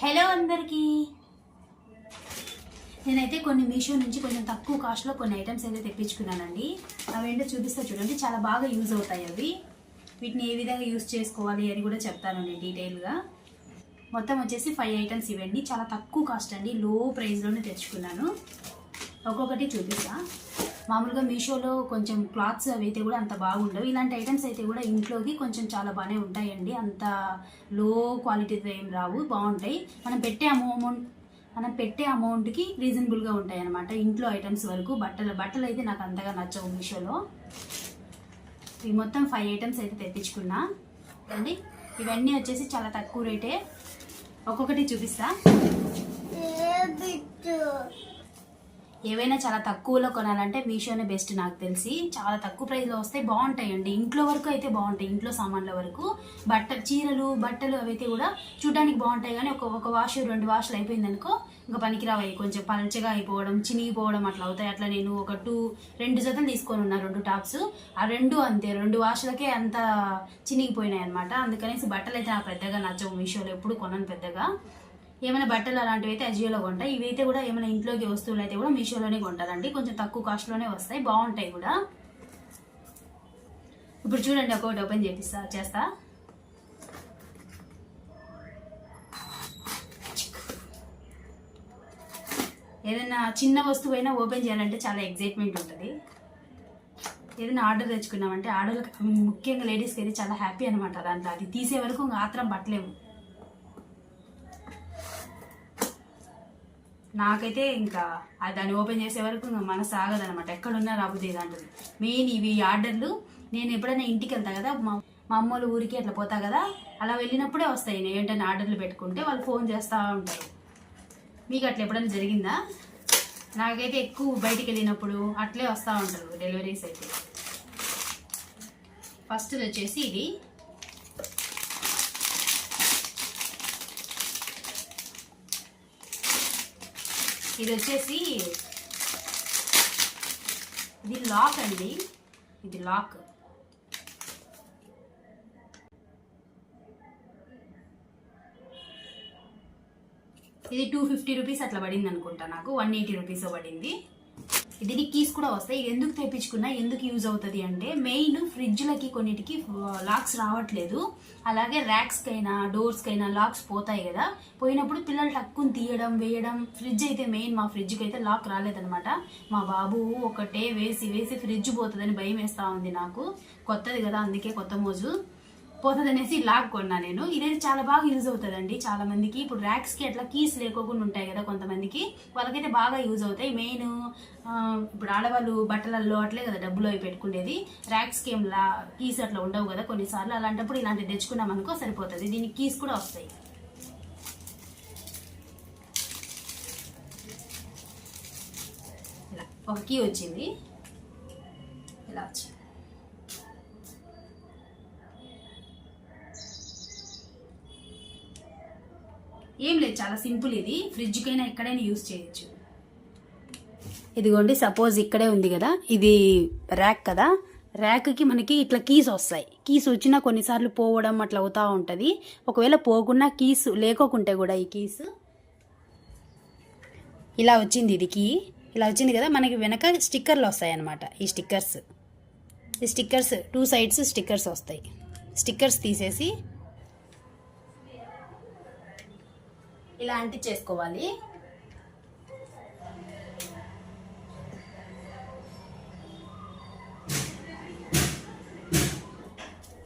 Hello అందరికీ. నేనైతే కొన్ని మీషో నుంచి కొంచెం తక్కువ కాస్ట్లో కొన్ని ఐటమ్స్ అయితే తెప్పించుకున్నానండి. అవేంటో చూపిస్తా చూడండి. చాలా బాగా యూజ్ అవుతాయి అవి. వీటిని ఏ విధంగా యూజ్ చేసుకోవాలి అని కూడా చెప్తాను నేను డీటెయిల్గా మొత్తం వచ్చేసి ఫైవ్ ఐటమ్స్ ఇవ్వండి చాలా తక్కువ కాస్ట్ అండి. లో ప్రైస్లోనే తెచ్చుకున్నాను. ఒక్కొక్కటి చూపిస్తా. మామూలుగా మీషోలో కొంచెం క్లాత్స్ అవి అయితే కూడా అంత బాగుండవు. ఇలాంటి ఐటమ్స్ అయితే కూడా ఇంట్లోకి కొంచెం చాలా బాగానే ఉంటాయండి. అంత లో క్వాలిటీతో ఏం రావు బాగుంటాయి. మనం పెట్టే అమౌంట్ మనం పెట్టే అమౌంట్కి రీజనబుల్గా ఉంటాయి అనమాట ఇంట్లో ఐటమ్స్ వరకు. బట్టలు బట్టలు అయితే నాకు అంతగా నచ్చవు మీషోలో. ఇవి మొత్తం ఫైవ్ ఐటమ్స్ అయితే తెప్పించుకున్నా. అండి ఇవన్నీ వచ్చేసి చాలా తక్కువ రేటే ఒక్కొక్కటి చూపిస్తా. ఏవైనా చాలా తక్కువలో కొనాలంటే మీషోనే బెస్ట్ నాకు తెలిసి. చాలా తక్కువ ప్రైస్లో వస్తే బాగుంటాయండి. ఇంట్లో వరకు అయితే బాగుంటాయి. ఇంట్లో సామాన్ల వరకు. బట్ట చీరలు బట్టలు అవి అయితే కూడా చూడడానికి బాగుంటాయి. కానీ ఒక ఒక వాష్ రెండు వాష్లు అయిపోయింది అనుకో ఇంకా పనికిరావు కొంచెం పలచగా అయిపోవడం చినిగిపోవడం అట్లా అవుతాయి. అట్లా నేను ఒక టూ రెండు జతలు తీసుకొని ఉన్నా రెండు టాప్స్. ఆ రెండు అంతే. రెండు వాష్లకే అంత చినిగిపోయినాయి అనమాట అందుకనేసి బట్టలు అయితే నాకు పెద్దగా నచ్చవు. మీషోలో ఎప్పుడు కొనను పెద్దగా. ఏమైనా బట్టలు అలాంటివి అయితే అజియోలో కొంటాయి. అయితే కూడా ఏమైనా ఇంట్లోకి వస్తువులు అయితే కూడా మీషోలోనే కొంటారండి. కొంచెం తక్కువ కాస్ట్లోనే వస్తాయి. బాగుంటాయి కూడా. ఇప్పుడు చూడండి ఒకటి ఓపెన్ చేపిస్తా చేస్తా. ఏదైనా చిన్న వస్తువు అయినా ఓపెన్ చేయాలంటే చాలా ఎగ్జైట్మెంట్ ఉంటుంది. ఏదైనా ఆర్డర్ తెచ్చుకున్నామంటే ఆర్డర్లకు ముఖ్యంగా లేడీస్కి అయితే చాలా హ్యాపీ అనమాట దాంట్లో అది తీసే వరకు ఇంకా ఆత్రం పట్టలేము. నాకైతే ఇంకా దాన్ని ఓపెన్ చేసే వరకు మనసు ఆగదనమాట ఎక్కడున్నా రాబోతుంది దాంట్లో మెయిన్ ఇవి ఆర్డర్లు. నేను ఎప్పుడైనా ఇంటికి వెళ్తా కదా మా మా అమ్మోళ్ళు ఊరికి అట్లా పోతా కదా అలా వెళ్ళినప్పుడే వస్తాయి. నేను ఏంటంటే ఆర్డర్లు పెట్టుకుంటే వాళ్ళు ఫోన్ చేస్తూ ఉంటారు. మీకు అట్లా ఎప్పుడైనా జరిగిందా? నాకైతే ఎక్కువ బయటికి వెళ్ళినప్పుడు అట్లే వస్తూ ఉంటారు డెలివరీస్ అయితే. ఫస్ట్ వచ్చేసి ఇది ఇది వచ్చేసి ఇది లాక్ అండి. ఇది లాక్ ఇది టూ ఫిఫ్టీ రూపీస్ అట్లా పడింది అనుకుంటా నాకు. వన్ ఎయిటీ రూపీస్ పడింది. దీనికి కీస్ కూడా వస్తాయి. ఇది ఎందుకు తెప్పించుకున్నా ఎందుకు యూజ్ అవుతుంది అంటే మెయిన్ ఫ్రిడ్జ్లకి కొన్నిటికి లాక్స్ రావట్లేదు. అలాగే ర్యాక్స్కైనా డోర్స్కైనా లాక్స్ పోతాయి కదా. పోయినప్పుడు పిల్లలు టక్కుని తీయడం వేయడం ఫ్రిడ్జ్ అయితే మెయిన్ మా ఫ్రిడ్జ్కి అయితే లాక్ రాలేదనమాట మా బాబు ఒకటే వేసి వేసి ఫ్రిడ్జ్ పోతుందని భయం వేస్తూ ఉంది నాకు. కొత్తది కదా అందుకే కొత్త మోజు. పోతుంది అనేసి లాగ్ కొన్నా నేను. ఇదైతే చాలా బాగా యూజ్ అవుతుందండి. చాలా మందికి ఇప్పుడు ర్యాక్స్కి అట్లా కీస్ లేకోకుండా ఉంటాయి కదా కొంతమందికి. వాళ్ళకైతే బాగా యూజ్ అవుతాయి. మెయిన్ ఇప్పుడు ఆడవాళ్ళు బట్టలల్లో అట్లే కదా డబ్బులు అవి పెట్టుకునేది. ర్యాక్స్కి ఏం లా కీస్ అట్లా ఉండవు కదా కొన్నిసార్లు. అలాంటప్పుడు ఇలాంటివి తెచ్చుకున్నాం అనుకో సరిపోతుంది. దీనికి కీస్ కూడా వస్తాయి. ఒక కీ వచ్చింది ఇలా వచ్చింది ఏం లేదు చాలా సింపుల్ ఇది. ఫ్రిడ్జ్కైనా ఎక్కడైనా యూస్ చేయొచ్చు. ఇదిగోండి సపోజ్ ఇక్కడే ఉంది కదా ఇది ర్యాక్ కదా ర్యాక్కి మనకి ఇట్లా కీస్ వస్తాయి. కీస్ వచ్చినా కొన్నిసార్లు పోవడం అట్లా అవుతూ ఉంటుంది. ఒకవేళ పోకుండా కీస్ లేకోకుంటే కూడా ఈ కీస్. ఇలా వచ్చింది ఇది కీ. ఇలా వచ్చింది కదా మనకి వెనక స్టిక్కర్లు వస్తాయి అన్నమాట ఈ స్టిక్కర్స్. ఈ స్టిక్కర్స్ టూ సైడ్స్ స్టిక్కర్స్ వస్తాయి. స్టిక్కర్స్ తీసేసి ఇలా అంటించేసుకోవాలి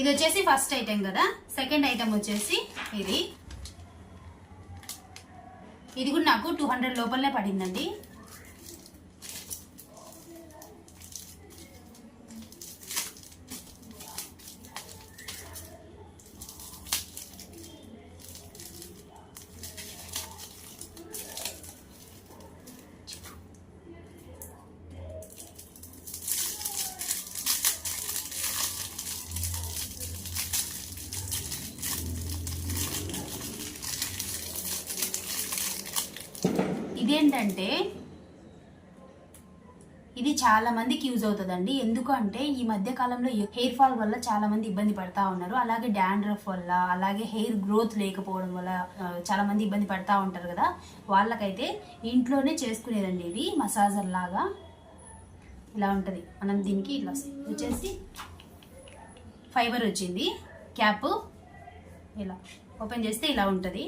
ఇది వచ్చేసి ఫస్ట్ ఐటెం కదా. సెకండ్ ఐటెం వచ్చేసి ఇది. ఇది కూడా నాకు టూ హండ్రెడ్ లోపలనే పడిందండి. ఇదేంటంటే ఇది చాలా మందికి యూజ్ అవుతుందండి. ఎందుకంటే ఈ మధ్య కాలంలో హెయిర్ ఫాల్ వల్ల చాలా మంది ఇబ్బంది పడతా ఉన్నారు. అలాగే డాండ్రఫ్ వల్ల అలాగే హెయిర్ గ్రోత్ లేకపోవడం వల్ల చాలా మంది ఇబ్బంది పడతా ఉంటారు కదా. వాళ్ళకైతే ఇంట్లోనే చేసుకునేదండి ఇది మసాజర్ లాగా. ఇలా ఉంటుంది. మనం దీనికి ఇట్లా వచ్చేసి ఫైబర్ వచ్చింది. క్యాప్ ఇలా ఓపెన్ చేస్తే ఇలా ఉంటుంది.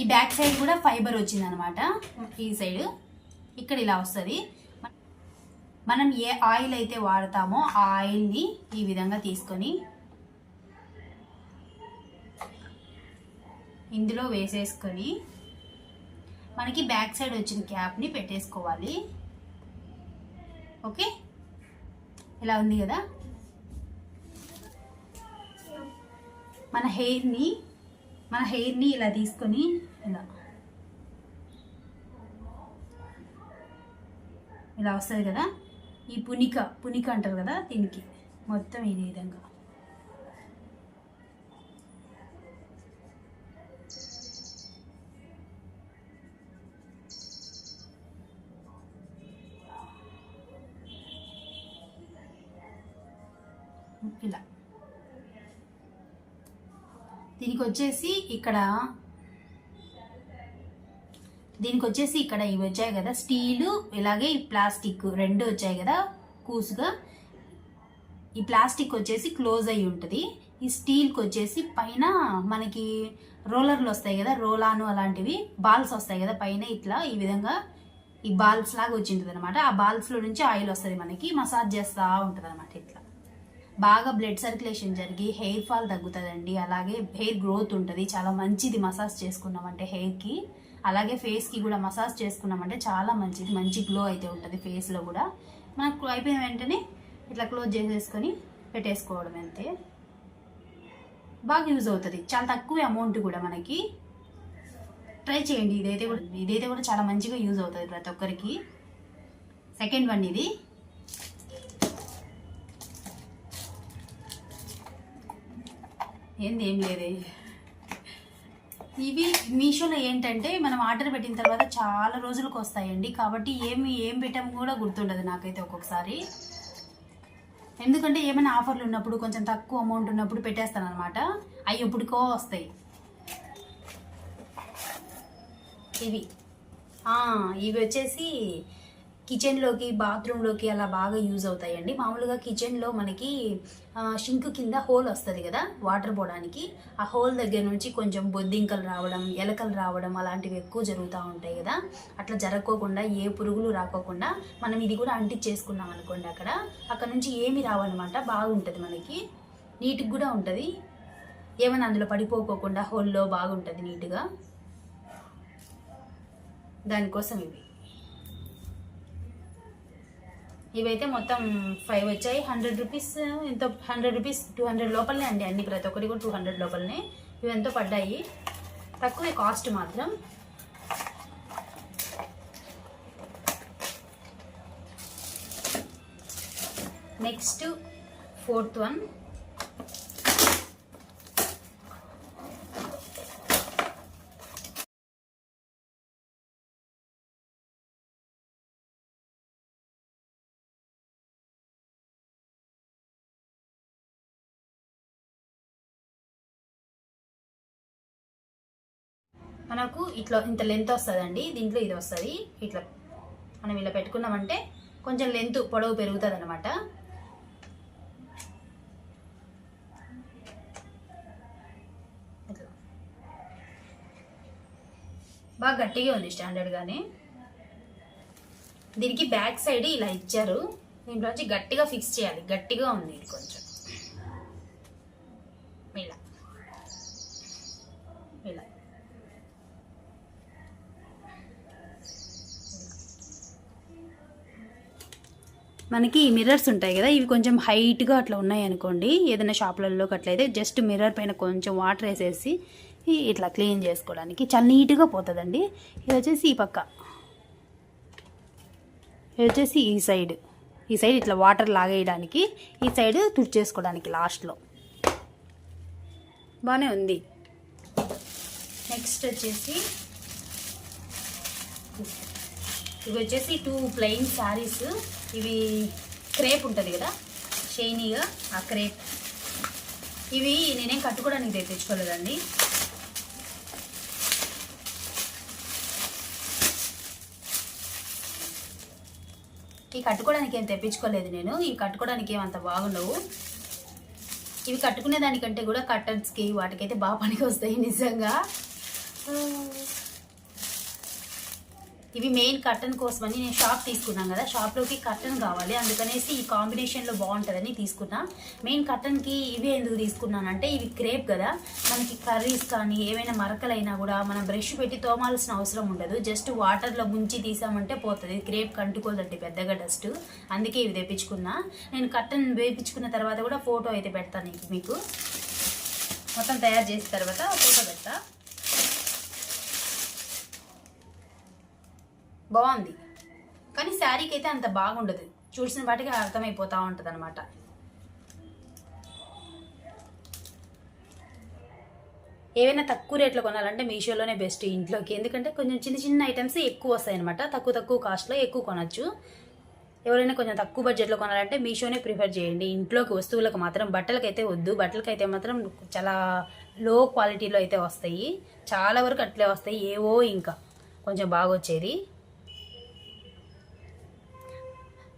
ఈ బ్యాక్ సైడ్ కూడా ఫైబర్ వచ్చింది అనమాట ఈ సైడ్. ఇక్కడ ఇలా వస్తుంది. మనం ఏ ఆయిల్ అయితే వాడతామో ఆ ఆయిల్ని ఈ విధంగా తీసుకొని ఇందులో వేసేసుకొని మనకి బ్యాక్ సైడ్ వచ్చిన క్యాప్ని పెట్టేసుకోవాలి. ఓకే? ఇలా ఉంది కదా? మన హెయిర్ని మన హెయిర్ని ఇలా తీసుకొని ఇలా. ఇలా వస్తుంది కదా? ఈ పునిక పునిక అంటారు కదా దీనికి. మొత్తం ఈ విధంగా. ఇలా. దీనికి వచ్చేసి ఇక్కడ దీనికి వచ్చేసి ఇక్కడ ఇవి వచ్చాయి కదా స్టీలు ఇలాగే ఈ ప్లాస్టిక్ రెండు వచ్చాయి కదా కూసుగా. ఈ ప్లాస్టిక్ వచ్చేసి క్లోజ్ అయి ఉంటుంది. ఈ స్టీల్కి వచ్చేసి పైన మనకి రోలర్లు వస్తాయి కదా రోలాను అలాంటివి బాల్స్ వస్తాయి కదా పైన ఇట్లా ఈ విధంగా ఈ బాల్స్ లాగా వచ్చింటుంది అనమాట ఆ బాల్స్లో నుంచి ఆయిల్ వస్తుంది మనకి మసాజ్ చేస్తూ ఉంటుంది అనమాట ఇట్లా. బాగా బ్లడ్ సర్క్యులేషన్ జరిగి హెయిర్ ఫాల్ తగ్గుతుందండి అలాగే హెయిర్ గ్రోత్ ఉంటుంది. చాలా మంచిది మసాజ్ చేసుకున్నామంటే హెయిర్కి అలాగే ఫేస్కి కూడా మసాజ్ చేసుకున్నామంటే చాలా మంచిది. మంచి గ్లో అయితే ఉంటుంది ఫేస్లో కూడా. మనకు అయిపోయిన వెంటనే ఇట్లా క్లోజ్ చేసేసుకొని పెట్టేసుకోవడం అంతే. బాగా యూజ్ అవుతుంది. చాలా తక్కువ అమౌంట్ కూడా మనకి. ట్రై చేయండి. ఇదైతే కూడా ఇదైతే కూడా చాలా మంచిగా యూజ్ అవుతుంది ప్రతి ఒక్కరికి. సెకండ్ వన్ ఇది. ఏంది ఏం లేదే. ఇవి మీషోలో ఏంటంటే మనం ఆర్డర్ పెట్టిన తర్వాత చాలా రోజులకు వస్తాయండి కాబట్టి ఏమి ఏం పెట్టాము కూడా గుర్తుండదు నాకైతే ఒక్కొక్కసారి. ఎందుకంటే ఏమైనా ఆఫర్లు ఉన్నప్పుడు కొంచెం తక్కువ అమౌంట్ ఉన్నప్పుడు పెట్టేస్తాను అనమాట అవి ఎప్పుడుకో వస్తాయి. ఇవి. ఇవి వచ్చేసి కిచెన్లోకి బాత్రూంలోకి అలా బాగా యూజ్ అవుతాయండి. మామూలుగా కిచెన్లో మనకి షింక్ కింద హోల్ వస్తుంది కదా వాటర్ పోవడానికి. ఆ హోల్ దగ్గర నుంచి కొంచెం బొద్దింకలు రావడం ఎలకలు రావడం అలాంటివి ఎక్కువ జరుగుతూ ఉంటాయి కదా. అట్లా జరగకోకుండా ఏ పురుగులు రాకోకుండా మనం ఇది కూడా అంటించేసుకున్నాం అనుకోండి అక్కడ. అక్కడ నుంచి ఏమి రావన్నమాట బాగుంటుంది మనకి. నీట్గా కూడా ఉంటుంది. ఏమైనా అందులో పడిపోకోకుండా హోల్లో బాగుంటుంది నీట్గా. దానికోసం ఇవి. ఇవైతే మొత్తం ఫైవ్ వచ్చాయి. హండ్రెడ్ రూపీస్ ఎంతో? హండ్రెడ్ రూపీస్ టూ హండ్రెడ్ లోపలనే అండి అన్ని. ప్రతి ఒక్కటి కూడా టూ హండ్రెడ్ లోపలనే. ఇవి ఎంతో పడ్డాయి. తక్కువే కాస్ట్ మాత్రం. నెక్స్ట్ ఫోర్త్ వన్ మనకు ఇట్లా ఇంత లెంత్ వస్తుందండి దీంట్లో ఇది వస్తుంది. ఇట్లా మనం ఇలా పెట్టుకున్నామంటే కొంచెం లెంత్ పొడవు పెరుగుతుంది అనమాట బాగా గట్టిగా ఉంది స్టాండర్డ్గానే దీనికి బ్యాక్ సైడ్ ఇలా ఇచ్చారు. దీంట్లోంచి గట్టిగా ఫిక్స్ చేయాలి. గట్టిగా ఉంది ఇది కొంచెం ఇలా ఇలా మనకి మిర్రర్స్ ఉంటాయి కదా ఇవి కొంచెం హైట్గా అట్లా ఉన్నాయి అనుకోండి ఏదైనా షాపులలో అట్లయితే జస్ట్ మిర్రర్ పైన కొంచెం వాటర్ వేసేసి ఇట్లా క్లీన్ చేసుకోవడానికి. చాలా నీట్గా పోతుందండి. ఇది వచ్చేసి ఈ పక్క. ఇది వచ్చేసి ఈ సైడ్ ఈ సైడ్ ఇట్లా వాటర్ లాగేయడానికి ఈ సైడ్ తుడిచేసుకోవడానికి లాస్ట్లో బాగానే ఉంది. నెక్స్ట్ వచ్చేసి ఇవి వచ్చేసి టూ ప్లెయిన్ శారీస్ ఇవి క్రేప్ ఉంటుంది కదా షైనీగా ఆ క్రేప్. ఇవి నేనేం కట్టుకోవడానికి తెప్పించుకోలేదండి ఇవి కట్టుకోవడానికి ఏం తెప్పించుకోలేదు నేను. ఇవి కట్టుకోవడానికి ఏం అంత బాగుండవు. ఇవి కట్టుకునే దానికంటే కూడా కట్టన్స్కి వాటికైతే బాగా పనికి వస్తాయి నిజంగా. ఇవి మెయిన్ కర్టన్ కోసమని నేను షాప్ తీసుకున్నాను కదా షాప్లోకి కర్టన్ కావాలి. అందుకనేసి ఈ కాంబినేషన్లో బాగుంటుందని తీసుకున్నా. మెయిన్ కర్టన్కి ఇవే ఎందుకు తీసుకున్నానంటే ఇవి క్రేప్ కదా. మనకి కర్రీస్ కానీ ఏమైనా మరకలైనా కూడా మనం బ్రష్ పెట్టి తోమాల్సిన అవసరం ఉండదు. జస్ట్ వాటర్లో ముంచి తీసామంటే పోతుంది. క్రేప్ కంటుకోదండి పెద్దగా డస్ట్ అందుకే ఇవి తెప్పించుకున్నా. నేను కర్టన్ వేపించుకున్న తర్వాత కూడా ఫోటో అయితే పెడతాను మీకు. మొత్తం తయారు చేసిన తర్వాత ఫోటో పెడతా. బాగుంది. కానీ శారీకి అయితే అంత బాగుండదు. చూసిన వాటికి అర్థమైపోతూ ఉంటుంది అనమాట ఏవైనా తక్కువ రేట్లో కొనాలంటే మీషోలోనే బెస్ట్ ఇంట్లోకి. ఎందుకంటే కొంచెం చిన్న చిన్న ఐటమ్స్ ఎక్కువ వస్తాయి అనమాట తక్కువ తక్కువ కాస్ట్లో ఎక్కువ కొనచ్చు. ఎవరైనా కొంచెం తక్కువ బడ్జెట్లో కొనాలంటే మీషోనే ప్రిఫర్ చేయండి. ఇంట్లోకి వస్తువులకు మాత్రం బట్టలకైతే వద్దు. బట్టలకి అయితే మాత్రం చాలా లో క్వాలిటీలో అయితే వస్తాయి. చాలా వరకు అట్లే వస్తాయి. ఏవో ఇంకా కొంచెం బాగా